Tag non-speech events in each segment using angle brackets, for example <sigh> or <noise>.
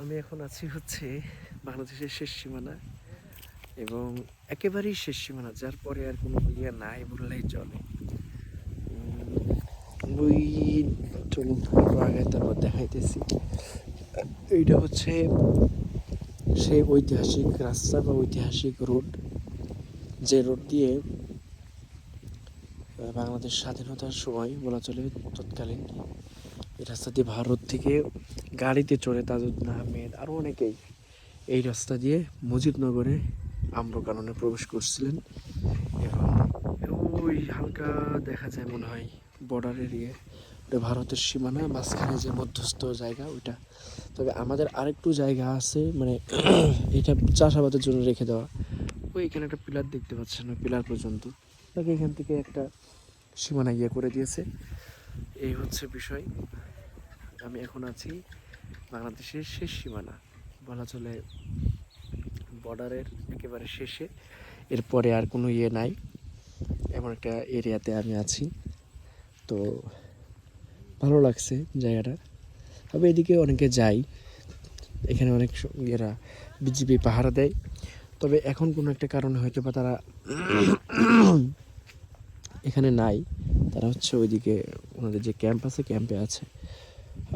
আমি এখন আছি হচ্ছে বাংলাদেশের শেষ সীমানা এবং একেবারেই শেষ সীমানা, যার পরে আর কোনো ইয়ে নাই বললেই চলে। ওই চলুন আগে তারপর দেখাইতেছি। এইটা হচ্ছে সেই ঐতিহাসিক রাস্তা বা ঐতিহাসিক রোড, যে রোড দিয়ে বাংলাদেশ স্বাধীনতার সময় বলা চলে তৎকালীন। এই রাস্তা দিয়ে ভারত থেকে গাড়িতে চড়ে তাজউদ্দিন আহমেদ আরও অনেকেই এই রাস্তা দিয়ে মুজিবনগরে আম্রকাননে প্রবেশ করছিলেন এবং ওই হালকা দেখা যায় মনে হয় বর্ডার এরিয়া। ওটা ভারতের সীমানা, মাঝখানে যে মধ্যস্থ জায়গা, ওইটা। তবে আমাদের আরেকটু জায়গা আছে মানে <clears throat> এটা চাষাবাদের জন্য রেখে দেওয়া। ওই এখানে একটা পিলার দেখতে পাচ্ছেন পিলার পর্যন্ত। তাকে এখান থেকে একটা সীমানা ইয়ে করে দিয়েছে। এই হচ্ছে বিষয়। আমি এখন আছি বাংলাদেশের শেষ সীমানা। বলা চলে বর্ডারের একেবারে শেষে। এরপরে আর কোনো ইয়ে নাই। এমন একটা এরিয়াতে আমি আছি। তো ভালো লাগছে জায়গাটা। তবে এদিকে অনেকে যাই। এখানে অনেক ইয়েরা বিজিবি পাহারা দেয়। তবে এখন কোনো একটা কারণে হয়তো বা তারা এখানে নাই। তারা হচ্ছে ওইদিকে ওনাদের যে ক্যাম্প আছে, ক্যাম্পে আছে।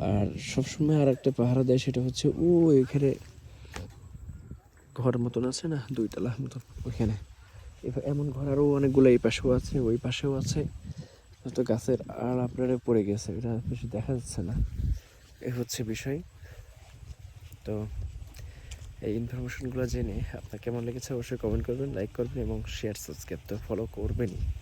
আর সবসময় আর একটা পাহারা দেয়, সেটা হচ্ছে, ও, এখানে ঘর মতন আছে না, দুইতলা মতন ওইখানে। এমন ঘর আরও অনেকগুলো এই পাশেও আছে, ওই পাশেও আছে। তো গাছের আর আপনারা পড়ে গেছে, এটা বেশি দেখা যাচ্ছে না। এ হচ্ছে বিষয়। তো এই ইনফরমেশনগুলো জেনে আপনার কেমন লেগেছে অবশ্যই কমেন্ট করবেন লাইক করবেন এবং শেয়ার সাবস্ক্রাইব তো ফলো করবেনই।